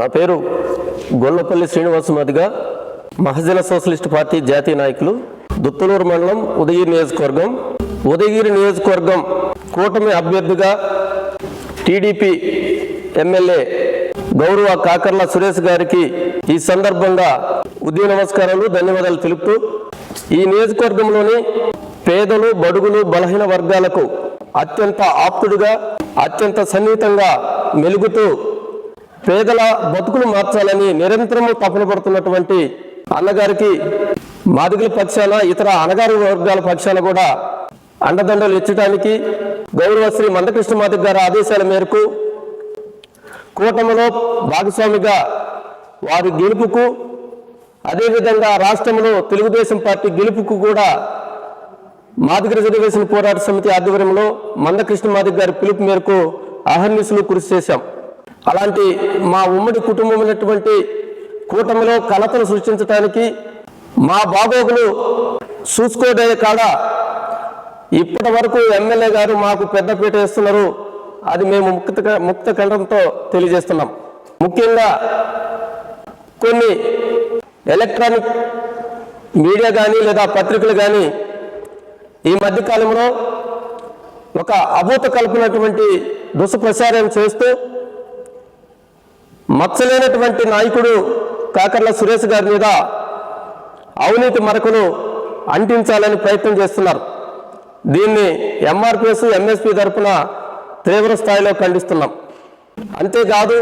నా పేరు Gollapalli Srinivasa Madiga Mahajana socialist party జాతీయ నాయకులు దుత్తలూరు మండలం ఉదయగిరి నియోజకవర్గం. ఉదయగిరి నియోజకవర్గం కూటమి అభ్యర్థిగా టీడీపీ ఎమ్మెల్యే గౌరవ కాకర్ల సురేష్ గారికి ఈ సందర్భంగా ఉదయ నమస్కారాలు ధన్యవాదాలు తెలుపుతూ ఈ నియోజకవర్గంలోని పేదలు బడుగులు బలహీన వర్గాలకు అత్యంత ఆప్తుడిగా అత్యంత సన్నిహితంగా మెలుగుతూ పేదల బతుకులు మార్చాలని నిరంతరము తపన పడుతున్నటువంటి అన్నగారికి మాదిగల పక్షాన ఇతర అనగారి వర్గాల పక్షాన కూడా అండదండలు ఇచ్చడానికి గౌరవ శ్రీ మందకృష్ణ మాదిగ గారి ఆదేశాల మేరకు కూటమిలో భాగస్వామిగా వారి గెలుపుకు అదేవిధంగా రాష్ట్రంలో తెలుగుదేశం పార్టీ గెలుపుకు కూడా మాదిగ రిజర్వేషన్ పోరాట సమితి ఆధ్వర్యంలో మందకృష్ణ మాదిగ గారి పిలుపు మేరకు అహర్నిశలు కృషి చేశాం. అలాంటి మా ఉమ్మడి కుటుంబమైనటువంటి కూటమిలో కలతలు సృష్టించడానికి మా బాగోగులు చూసుకోడే కాడ ఇప్పటి వరకు ఎమ్మెల్యే గారు మాకు పెద్దపీట వేస్తున్నారు. అది మేము ముక్త ముక్త కంఠంతో తెలియజేస్తున్నాం. ముఖ్యంగా కొన్ని ఎలక్ట్రానిక్ మీడియా కానీ లేదా పత్రికలు కానీ ఈ మధ్యకాలంలో ఒక అభూత కల్పినటువంటి దుష్ప్రచారం చేస్తూ మచ్చలేనటువంటి నాయకుడు కాకర్ల సురేష్ గారి మీద అవినీతి మరకులు అంటించాలని ప్రయత్నం చేస్తున్నారు. దీన్ని ఎంఆర్పిఎస్ ఎంఎస్పి తరఫున తీవ్ర స్థాయిలో ఖండిస్తున్నాం. అంతేకాదు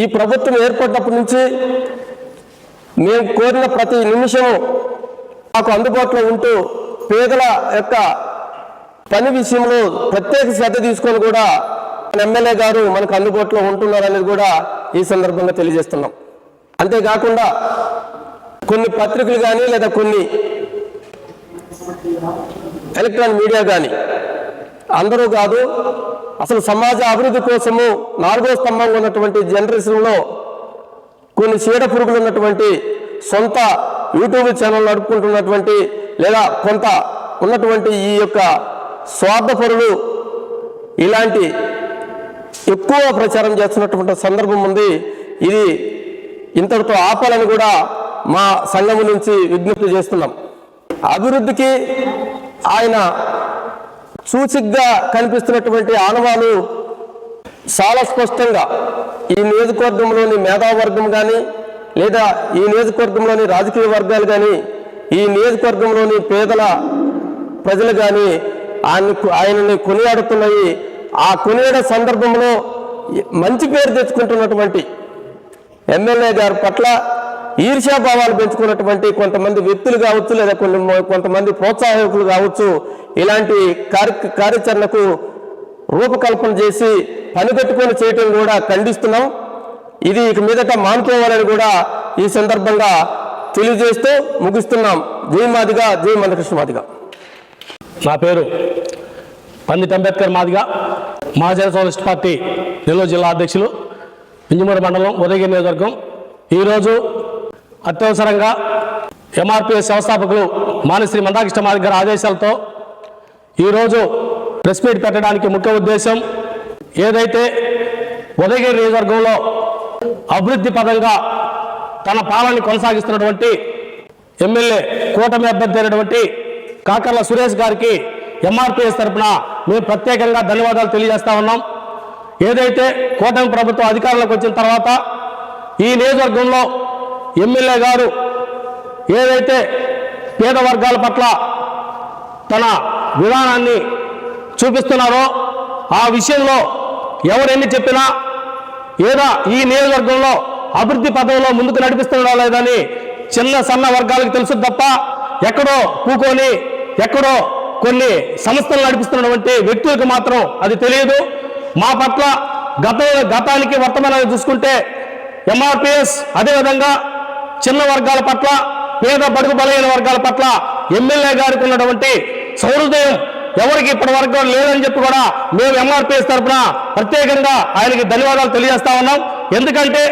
ఈ ప్రభుత్వం ఏర్పడినప్పటి నుంచి మేము కోరిన ప్రతి నిమిషము మాకు అందుబాటులో ఉంటూ పేదల యొక్క పని విషయంలో ప్రత్యేక శ్రద్ధ తీసుకొని కూడా ఎమ్మెల్యే గారు మనకు అందుబాటులో ఉంటున్నారనేది కూడా ఈ సందర్భంగా తెలియజేస్తున్నాం. అంతేకాకుండా కొన్ని పత్రికలు కానీ లేదా కొన్ని ఎలక్ట్రానిక్ మీడియా కానీ అందరూ కాదు అసలు సమాజ అభివృద్ధి కోసము నాలుగో స్తంభంగా ఉన్నటువంటి జనరేషన్లో కొన్ని చీడ పురుగులు ఉన్నటువంటి సొంత యూట్యూబ్ ఛానల్ నడుపుకుంటున్నటువంటి లేదా కొంత ఉన్నటువంటి ఈ యొక్క స్వార్థపరులు ఇలాంటి ఎక్కువ ప్రచారం చేస్తున్నటువంటి సందర్భం ఉంది. ఇది ఇంతటితో ఆపాలని కూడా మా సంఘం నుంచి విజ్ఞప్తి చేస్తున్నాం. అభివృద్ధికి ఆయన సూచికగా కనిపిస్తున్నటువంటి ఆనవాలు చాలా స్పష్టంగా ఈ నియోజకవర్గంలోని మేధావర్గం కానీ లేదా ఈ నియోజకవర్గంలోని రాజకీయ వర్గాలు కానీ ఈ నియోజకవర్గంలోని పేదల ప్రజలు కానీ ఆయన ఆయనని కొనియాడుతున్నాయి ఆ కొనియాడ సందర్భంలో మంచి పేరు తెచ్చుకుంటున్నటువంటి ఎమ్మెల్యే గారి పట్ల ఈర్ష్యాభావాలు పెంచుకున్నటువంటి కొంతమంది వ్యక్తులు కావచ్చు లేదా కొన్ని కొంతమంది ప్రోత్సాహకులు కావచ్చు ఇలాంటి కార్య కార్యాచరణకు రూపకల్పన చేసి పనిపెట్టుకొని చేయటం కూడా ఖండిస్తున్నాం. ఇది ఇక మీదట మానుకోవాలని కూడా ఈ సందర్భంగా తెలియజేస్తూ ముగిస్తున్నాం. జై మాదిగా జై మందకృష్ణ మాదిగా. నా పేరు పండిట్ అంబేద్కర్ మాదిగా. మహాజన సోషలిస్ట్ పార్టీ నెల్లూరు జిల్లా అధ్యక్షులు మింజమూరు మండలం ఉదయగిరి నియోజకవర్గం. ఈరోజు అత్యవసరంగా ఎంఆర్పిఎస్ వ్యవస్థాపకులు మానశ్రీ మందాకృష్ణ మాది గారి ఆదేశాలతో ఈరోజు ప్రెస్ మీట్ పెట్టడానికి ముఖ్య ఉద్దేశం ఏదైతే ఉదయగిరి నియోజకవర్గంలో అభివృద్ధి పదంగా తన పాలనని కొనసాగిస్తున్నటువంటి ఎమ్మెల్యే కూటమి అభ్యర్థి అయినటువంటి కాకర్ల సురేష్ గారికి ఎంఆర్పిఎస్ తరఫున మేము ప్రత్యేకంగా ధన్యవాదాలు తెలియజేస్తా ఉన్నాం. ఏదైతే కూటమి ప్రభుత్వం అధికారంలోకి వచ్చిన తర్వాత ఈ నియోజకవర్గంలో ఎమ్మెల్యే గారు ఏదైతే పేద వర్గాల పట్ల తన విధానాన్ని చూపిస్తున్నారో ఆ విషయంలో ఎవరెన్ని చెప్పినా ఏదో ఈ నియోజకవర్గంలో అభివృద్ధి పదంలో ముందుకు నడిపిస్తున్నాడా లేదని చిన్న సన్న వర్గాలకు తెలుసు తప్ప ఎక్కడో కూకొని ఎక్కడో కొన్ని సంస్థలు నడిపిస్తున్నటువంటి వ్యక్తులకు మాత్రం అది తెలియదు. మా పట్ల గత గతానికి వర్తమానాలు చూసుకుంటే ఎంఆర్పిఎస్ అదేవిధంగా చిన్న వర్గాల పట్ల పేద బడుగు బలహీన వర్గాల పట్ల ఎమ్మెల్యే గారికి ఉన్నటువంటి సౌహృదయం ఎవరికి ఇప్పటి వరకు లేదని చెప్పి కూడా మేము ఎంఆర్పిఎస్ తరఫున ప్రత్యేకంగా ఆయనకి ధన్యవాదాలు తెలియజేస్తా ఉన్నాం. ఎందుకంటే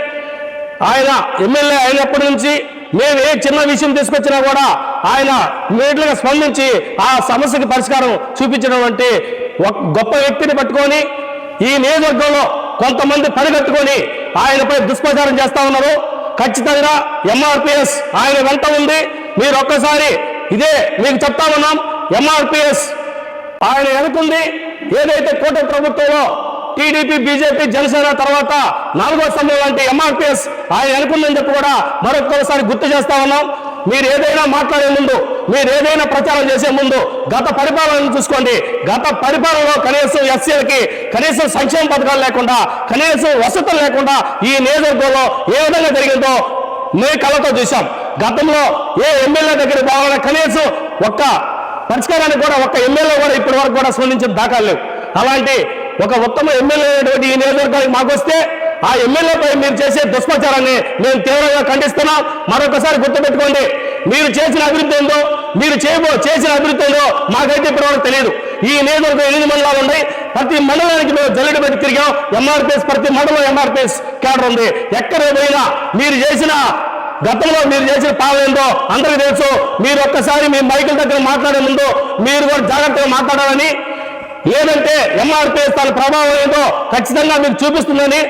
ఆయన ఎమ్మెల్యే అయినప్పటి నుంచి మేము ఏ చిన్న విషయం తీసుకొచ్చినా కూడా ఆయన ఇమీడియట్గా స్పందించి ఆ సమస్యకి పరిష్కారం చూపించడం అంటే గొప్ప వ్యక్తిని పట్టుకొని ఈ నియోజకవర్గంలో కొంతమంది పనిగట్టుకొని ఆయనపై దుష్ప్రచారం చేస్తా ఉన్నారు. ఖచ్చితంగా ఎంఆర్పిఎస్ ఆయన వెంట ఉంది. మీరు ఒక్కసారి ఇదే మీకు చెప్తా ఉన్నాం. ఎంఆర్పిఎస్ ఆయన వెనుకుంది. ఏదైతే కూటమి ప్రభుత్వంలో టీడీపీ బీజేపీ జనసేన తర్వాత నాలుగో స్తంభం లాంటి ఎంఆర్పిఎస్ ఆయన వెనుకుందని చెప్పి కూడా మరొకసారి గుర్తు చేస్తా ఉన్నాం. మీరు ఏదైనా మాట్లాడే ముందు మీరు ఏదైనా ప్రచారం చేసే ముందు గత పరిపాలనను చూసుకోండి. గత పరిపాలనలో కనీసం ఎస్సీలకి కనీసం సంక్షేమ పథకాలు లేకుండా కనీసం వసతులు లేకుండా ఈ నియోజకవర్గంలో ఏ విధంగా జరిగిందో మే కళ్ళతో చూసాం గతంలో ఏ ఎమ్మెల్యే దగ్గర పోవాలన్నా కనీసం ఒక్క పరిష్కారానికి కూడా ఒక్క ఎమ్మెల్యే కూడా ఇప్పటి వరకు కూడా స్పందించిన దాఖలు లేవు. అలాంటి ఒక ఉత్తమ ఎమ్మెల్యే అయినటువంటి ఈ నియోజకవర్గానికి మాకు వస్తే ఆ ఎమ్మెల్యేపై మీరు చేసే దుష్ప్రచారాన్ని మేము తీవ్రంగా ఖండిస్తున్నాం. మరొకసారి గుర్తుపెట్టుకోండి మీరు చేసిన అభివృద్ధి ఏందో మీరు చేయబో చేసిన అభివృద్ధి ఏందో మాకైతే ఇప్పటివరకు తెలియదు ఈ నియోజకవర్గం ఎనిమిది మండలాలు ఉన్నాయి. ప్రతి మండలానికి మేము జల్లెడ పెట్టి తిరిగాం. ఎంఆర్పిఎస్ ప్రతి మండలం ఎంఆర్పిఎస్ క్యాడర్ ఉంది. ఎక్కడ పోయినా మీరు చేసిన గతంలో మీరు చేసిన పాలన ఏందో అందరికీ తెలుసు. మీరు ఒక్కసారి మీ మైకుల దగ్గర మాట్లాడే ముందు మీరు కూడా జాగ్రత్తగా మాట్లాడాలని ఏదంటే ఎంఆర్పిఎస్ తన ప్రభావం ఏదో ఖచ్చితంగా మీకు చూపిస్తుందని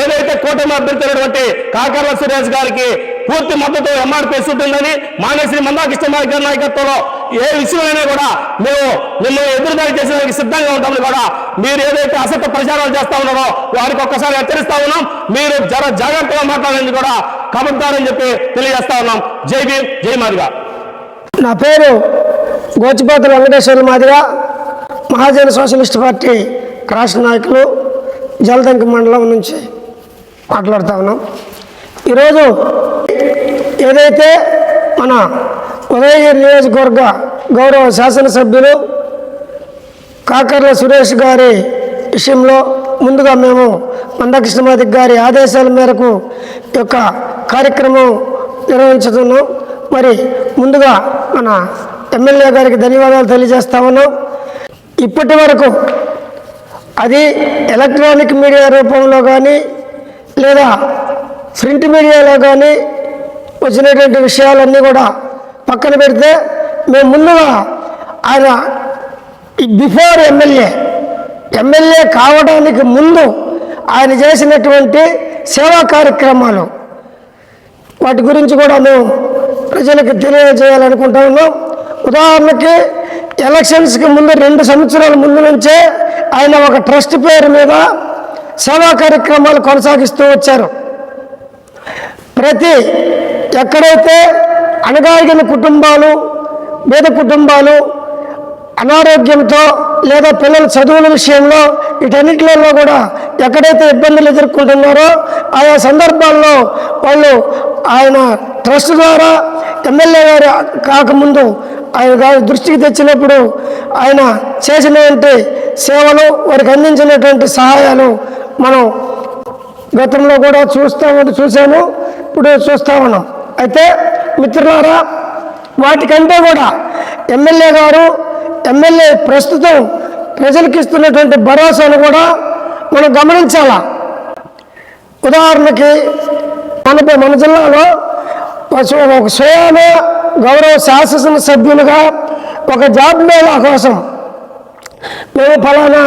ఏదైతే కూటమి అభ్యర్థులైనటువంటి కాకర్ల సురేష్ గారికి పూర్తి మద్దతు ఎంఆర్పిఎస్ ఉంటుందని మానేశ్వరి మందాకృష్ణ గారి నాయకత్వంలో ఏ విషయమైనా కూడా మేము మిమ్మల్ని ఎదురుదాడి చేసేందుకు సిద్ధంగా ఉంటామని కూడా మీరు ఏదైతే అసత్య ప్రచారాలు చేస్తా ఉన్నారో వారికి ఒక్కసారి హెచ్చరిస్తా ఉన్నాం. మీరు జర జాగ్రత్తగా మాట్లాడేది కూడా కమంటారని చెప్పి తెలియజేస్తా ఉన్నాం. జై భీమ్ జై మాదిగా. నా పేరు గోచిపాత్ర వెంకటేశ్వర మాదిగా. మహాజన సోషలిస్ట్ పార్టీ రాష్ట్ర నాయకులు జలదంక మండలం నుంచి మాట్లాడుతూ ఉన్నాం. ఈరోజు ఏదైతే మన ఉదయగిరి నియోజకవర్గ గౌరవ శాసనసభ్యులు కాకర్ల సురేష్ గారి విషయంలో ముందుగా మేము మందకృష్ణమాది గారి ఆదేశాల మేరకు యొక్క కార్యక్రమం నిర్వహించుతున్నాం. మరి ముందుగా మన ఎమ్మెల్యే గారికి ధన్యవాదాలు తెలియజేస్తా ఉన్నాం. ఇప్పటి వరకు అది ఎలక్ట్రానిక్ మీడియా రూపంలో కానీ లేదా ప్రింట్ మీడియాలో కానీ వచ్చినటువంటి విషయాలన్నీ కూడా పక్కన పెడితే మేము ముందుగా ఆయన బిఫోర్ ఎమ్మెల్యే ఎమ్మెల్యే కావడానికి ముందు ఆయన చేసినటువంటి సేవా కార్యక్రమాలు. వాటి గురించి కూడా మేము ప్రజలకు తెలియజేయాలనుకుంటా ఉన్నాం. ఉదాహరణకి ఎలక్షన్స్కి ముందు రెండు సంవత్సరాల ముందు నుంచే ఆయన ఒక ట్రస్ట్ పేరు మీద సేవా కార్యక్రమాలు కొనసాగిస్తూ వచ్చారు. ప్రతి ఎక్కడైతే అణగారిన కుటుంబాలు పేద కుటుంబాలు అనారోగ్యంతో లేదా పిల్లల చదువుల విషయంలో వీటన్నిటిలో కూడా ఎక్కడైతే ఇబ్బందులు ఎదుర్కొంటున్నారో ఆయా సందర్భాల్లో వాళ్ళు ఆయన ట్రస్ట్ ద్వారా ఎమ్మెల్యే గారు కాకముందు ఆయన గారి దృష్టికి తెచ్చినప్పుడు ఆయన చేసినటువంటి సేవలు వారికి అందించినటువంటి సహాయాలు మనం గతంలో కూడా చూస్తామని చూశాను చూసాము ఇప్పుడు చూస్తా ఉన్నాం. అయితే మిత్రులారా వాటికంటే కూడా ఎమ్మెల్యే గారు ఎమ్మెల్యే ప్రస్తుతం ప్రజలకు ఇస్తున్నటువంటి భరోసాను కూడా మనం గమనించాలా? ఉదాహరణకి మన మన జిల్లాలో ఒక స్వ- ఒక గౌరవ శాసన సభ్యులుగా ఒక జాబ్ మేళా కోసం మేము ఫలానా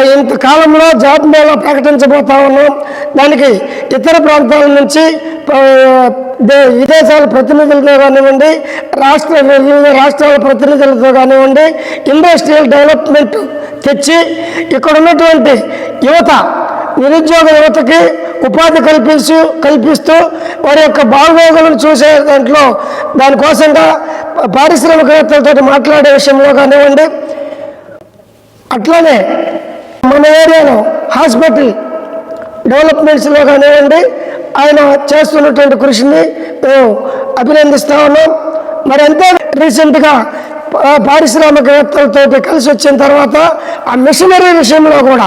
ఇంతకాలంలో ఇంత కాలంలో జాబ్ మేళా ప్రకటించబోతా ఉన్నాం. దానికి ఇతర ప్రాంతాల నుంచి విదేశాల ప్రతినిధులతో కానివ్వండి రాష్ట్ర వివిధ రాష్ట్రాల ప్రతినిధులతో కానివ్వండి ఇండస్ట్రియల్ డెవలప్మెంట్ తెచ్చి ఇక్కడ ఉన్నటువంటి యువత నిరుద్యోగ యువతకి ఉపాధి కల్పిస్తూ కల్పిస్తూ వారి యొక్క భావోగులను చూసే దాంట్లో దానికోసంగా పారిశ్రామికవేత్తలతో మాట్లాడే విషయంలో కానివ్వండి అట్లానే మన ఏరియాలో హాస్పిటల్ డెవలప్మెంట్స్లో కానివ్వండి ఆయన చేస్తున్నటువంటి కృషిని మేము అభినందిస్తా ఉన్నాం. మరి అంతే రీసెంట్గా పారిశ్రామికవేత్తలతో కలిసి వచ్చిన తర్వాత ఆ మిషనరీ విషయంలో కూడా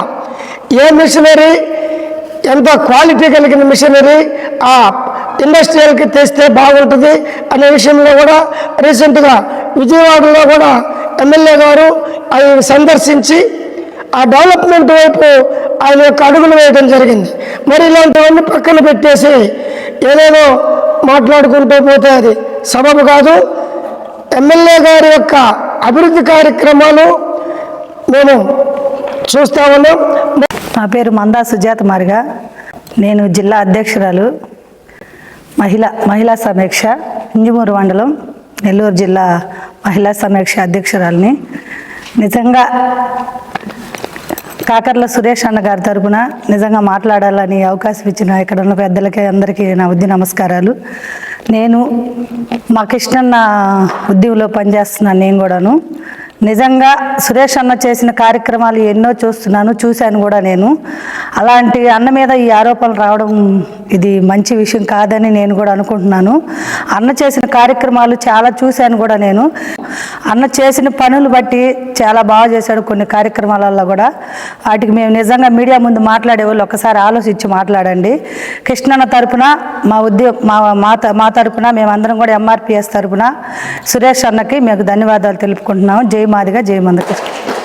ఏ మిషనరీ ఎంత క్వాలిటీ కలిగిన మిషనరీ ఆ ఇండస్ట్రియల్కి తెస్తే బాగుంటుంది అనే విషయంలో కూడా రీసెంట్గా విజయవాడలో కూడా ఎమ్మెల్యే గారు ఆయన సందర్శించి ఆ డెవలప్మెంట్ వైపు ఆయన యొక్క అడుగులు వేయడం జరిగింది. మరి ఇలాంటివన్నీ పక్కన పెట్టేసి ఏదేదో మాట్లాడుకుంటూ పోతే అది సబబు కాదు. ఎమ్మెల్యే గారి యొక్క అభివృద్ధి కార్యక్రమాలు మేము చూస్తా ఉన్నాం. నా పేరు మందా సుజాత మారిగా. నేను జిల్లా అధ్యక్షురాలు. మహిళ మహిళా సమీక్ష ఇంజుమూరు మండలం నెల్లూరు జిల్లా మహిళా సమీక్ష అధ్యక్షురాలని. నిజంగా కాకర్ల సురేష్ అన్న గారి తరపున నిజంగా మాట్లాడాలని అవకాశం ఇచ్చిన ఇక్కడ ఉన్న పెద్దలకి అందరికీ నా ఉద్య నమస్కారాలు. నేను మా కృష్ణన్న ఉద్యమంలో పనిచేస్తున్నాను నేను కూడాను. నిజంగా సురేష్ అన్న చేసిన కార్యక్రమాలు ఎన్నో చూస్తున్నాను చూశాను కూడా నేను. అలాంటి అన్న మీద ఈ ఆరోపణలు రావడం ఇది మంచి విషయం కాదని నేను కూడా అనుకుంటున్నాను. అన్న చేసిన కార్యక్రమాలు చాలా చూశాను కూడా నేను. అన్న చేసిన పనులు బట్టి చాలా బాగా చేశాడు కొన్ని కార్యక్రమాలలో కూడా. వాటికి మేము నిజంగా మీడియా ముందు మాట్లాడే వాళ్ళు ఒకసారి ఆలోచించి మాట్లాడండి. కృష్ణన్న తరపున మా ఉద్యోగ మా మా మా తరపున మేమందరం కూడా ఎంఆర్పిఎస్ తరపున సురేష్ అన్నకి మేము ధన్యవాదాలు తెలుపుకుంటున్నాము. జై మాదిగా జై మందకృష్ణ.